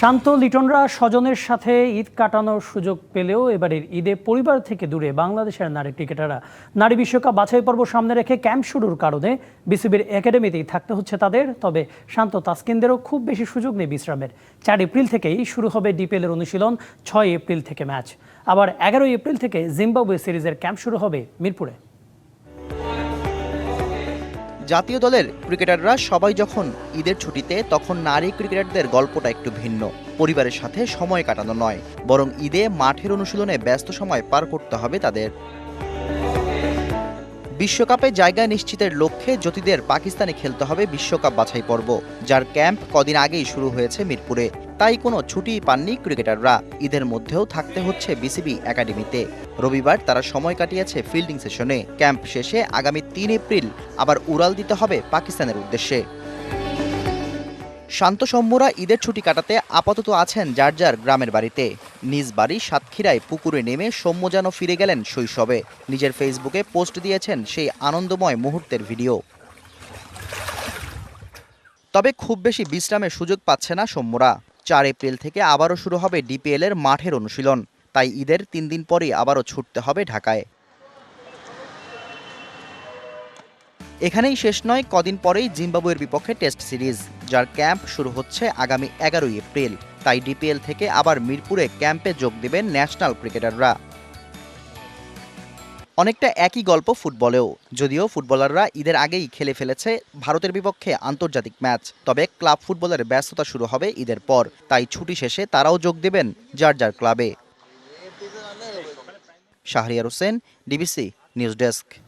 শান্ত লিটনরা স্বজনের সাথে ঈদ কাটানোর সুযোগ পেলেও এবারের ঈদে পরিবার থেকে দূরে বাংলাদেশের নারী ক্রিকেটাররা। নারী বিশ্বকাপ বাছাই পর্ব সামনে রেখে ক্যাম্প শুরুর কারণে বিসিবির একাডেমিতেই থাকতে হচ্ছে তাদের, তবে শান্ত তাসকিনদেরও খুব বেশি সুযোগ নেই বিশ্রামের। চার এপ্রিল থেকেই শুরু হবে ডিপিএলের অনুশীলন, ছয় এপ্রিল থেকে ম্যাচ। আবার এগারোই এপ্রিল থেকে জিম্বাবুয়ে সিরিজের ক্যাম্প শুরু হবে মিরপুরে। জাতীয় দলের ক্রিকেটাররা সবাই যখন ঈদের ছুটিতে, তখন নারী ক্রিকেটারদের গল্পটা একটু ভিন্ন। পরিবারের সাথে সময় কাটানো নয়। বরং ঈদে মাঠের অনুশীলনে ব্যস্ত সময় পার করতে হবে তাদের। বিশ্বকাপে জায়গা নিশ্চিতের লক্ষ্যে জ্যোতিদের পাকিস্তানে খেলতে হবে বিশ্বকাপ বাছাই পর্ব যার ক্যাম্প কদিন আগেই শুরু হয়েছে মিরপুরে। তাই কোনো ছুটি পাননি ক্রিকেটাররা। ঈদের মধ্যেও থাকতে হচ্ছে বিসিবি একাডেমিতে। রবিবার তারা সময় কাটিয়েছে ফিল্ডিং সেশনে। ক্যাম্প শেষে আগামী তিন এপ্রিল আবার উড়াল দিতে হবে পাকিস্তানের উদ্দেশ্যে। শান্ত সম্মুরা ঈদের ছুটি কাটাতে আপাতত আছেন যার যার গ্রামের বাড়িতে। নিজ বাড়ি সাতক্ষীরায় পুকুরে নেমে সৌম্য যেন ফিরে গেলেন শৈশবে। নিজের ফেসবুকে পোস্ট দিয়েছেন সেই আনন্দময় মুহূর্তের ভিডিও। তবে খুব বেশি বিশ্রামের সুযোগ পাচ্ছে না সৌম্যরা। চার এপ্রিল থেকে আবারও শুরু হবে ডিপিএলের মাঠের অনুশীলন। তাই ঈদের তিন দিন পরেই আবারও ছুটতে হবে ঢাকায়। এখানেই শেষ নয়, কদিন পরেই জিম্বাবুয়ের বিপক্ষে টেস্ট সিরিজ, যার ক্যাম্প শুরু হচ্ছে আগামী এগারোই এপ্রিল। তাই ডিপিএল থেকে আবার মিরপুরে ক্যাম্পে যোগ দেবেন ন্যাশনাল ক্রিকেটাররা। অনেকটা একই গল্প ফুটবলেও, যদিও ফুটবলাররা ঈদের আগেই খেলে ফেলেছে ভারতের বিপক্ষে আন্তর্জাতিক ম্যাচ। তবে ক্লাব ফুটবলের ব্যস্ততা শুরু হবে ঈদের পর। তাই ছুটি শেষে তারাও যোগ দেবেন যার যার ক্লাবে। Shahriar Hossain, DBC news desk.